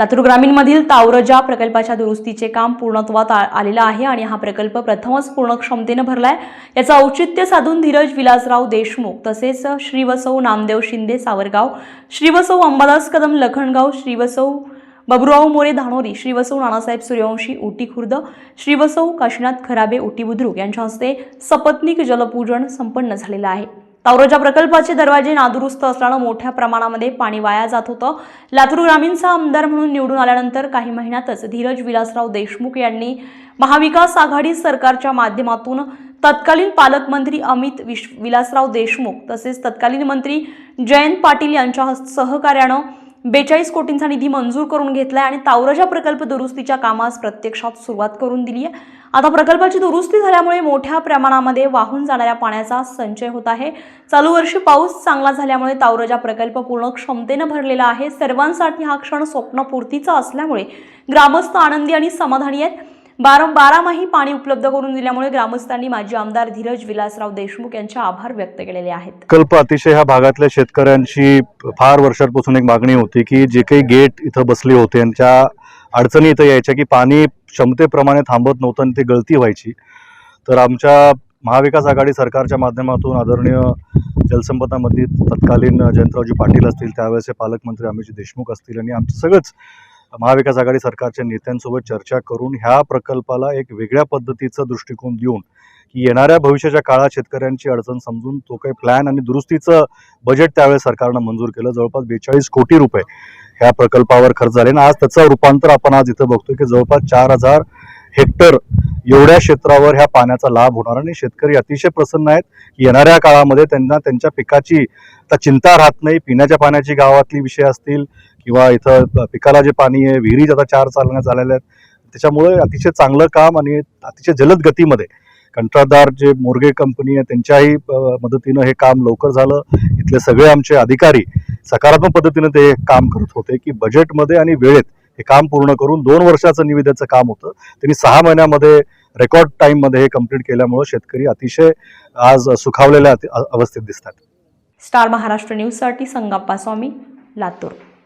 लातूर ग्रामीणमधील तावरजा प्रकल्पाच्या दुरुस्तीचे काम पूर्णत्वात आ- आलेलं आहे आणि हा प्रकल्प प्रथमच पूर्ण क्षमतेनं भरलाय. याचं औचित्य साधून धीरज विलासराव देशमुख तसेच श्रीवसौ नामदेव शिंदे सावरगाव श्रीवसौ अंबादास कदम लखणगाव श्रीवसौ बबुराव मोरे धानोरी श्रीवसौ नानासाहेब सूर्यवंशी उटी खुर्द श्रीवसौ काशीनाथ खराबे उटी बुद्रुक यांच्या हस्ते सपत्निक जलपूजन संपन्न झालेलं आहे. तावरोजा प्रकल्पाचे दरवाजे नादुरुस्त असल्यानं मोठ्या प्रमाणामध्ये पाणी वाया जात होतं. लातूर ग्रामीणचा आमदार म्हणून निवडून आल्यानंतर काही महिन्यातच धीरज विलासराव देशमुख यांनी महाविकास आघाडी सरकारच्या माध्यमातून तत्कालीन पालकमंत्री अमित विश विलासराव देशमुख तसेच तत्कालीन मंत्री जयंत पाटील यांच्या हस्त- सहकार्यानं बेचाळीस कोटींचा निधी मंजूर करून घेतला आहे आणि तावरजा प्रकल्प दुरुस्तीच्या कामास प्रत्यक्षात सुरुवात करून दिली आहे आता प्रकल्पाची दुरुस्ती झाल्यामुळे मोठ्या प्रमाणामध्ये वाहून जाणाऱ्या पाण्याचा संचय होत आहे. चालू वर्षी पाऊस चांगला झाल्यामुळे तावरजा प्रकल्प पूर्ण क्षमतेनं भरलेला आहे. सर्वांसाठी हा क्षण स्वप्नपूर्तीचा असल्यामुळे ग्रामस्थ आनंदी आणि समाधानी आहेत. बारा बारामाही पाणी उपलब्ध करून दिल्यामुळे ग्रामस्थांनी माजी आमदार धीरज विलासराव देशमुख यांचे आभार व्यक्त केलेले आहेत. कल्प अतिशय ह्या भागातल्या शेतकऱ्यांची फार वर्षांपासून एक मागणी होती की जे काही गेट इथं बसले होते त्यांच्या अडचणी इथं यायच्या की पाणी क्षमतेप्रमाणे थांबत नव्हतं आणि ते गळती व्हायची. तर आमच्या महाविकास आघाडी सरकारच्या माध्यमातून आदरणीय जलसंपदा मंत्री तत्कालीन जयंतरावजी पाटील असतील त्यावेळेचे पालकमंत्री अमितजी देशमुख असतील आणि आमचं सगळंच महाविकास आघाडी सरकारच्या नेत्यांसोबत चर्चा करून ह्या प्रकल्पाला एक वेगळ्या पद्धतीचा दृष्टिकोन देऊन की येणाऱ्या भविष्याच्या काळात शेतकऱ्यांची अडचण समजून तो काही प्लॅन आणि दुरुस्तीचं बजेट त्यावेळेस सरकारनं मंजूर केलं. जवळपास बेचाळीस कोटी रुपये ह्या प्रकल्पावर खर्च झाले. आणि आज त्याचं रूपांतर आपण आज इथं बघतोय की जवळपास चार हजार हेक्टर एवढ्या क्षेत्रावर ह्या पाण्याचा लाभ होणार. आणि शेतकरी अतिशय प्रसन्न आहेत की येणाऱ्या काळामध्ये त्यांना त्यांच्या पिकाची आता चिंता राहत नाही. पिण्याच्या पाण्याची गावातली विषय असतील किंवा इथं पिकाला जे पाणी आहे विहिरी आता चार चालण्यात झालेल्या आहेत. त्याच्यामुळे अतिशय चांगलं काम आणि अतिशय जलद गतीमध्ये कंत्राटदार जे मोर्गे कंपनी आहे त्यांच्याही मदतीनं हे काम लवकर झालं. इथले सगळे आमचे अधिकारी सकारात्मक पद्धतीनं ते काम करत होते की बजेटमध्ये आणि वेळेत हे काम पूर्ण करून दोन वर्षाचं निविदेचं काम होतं. त्यांनी सहा महिन्यामध्ये रेकॉर्ड टाईममध्ये हे कंप्लीट केल्यामुळे शेतकरी अतिशय आज सुखावलेल्या अवस्थेत दिसतात. स्टार महाराष्ट्र न्यूजसाठी संगाप्पा स्वामी लातूर.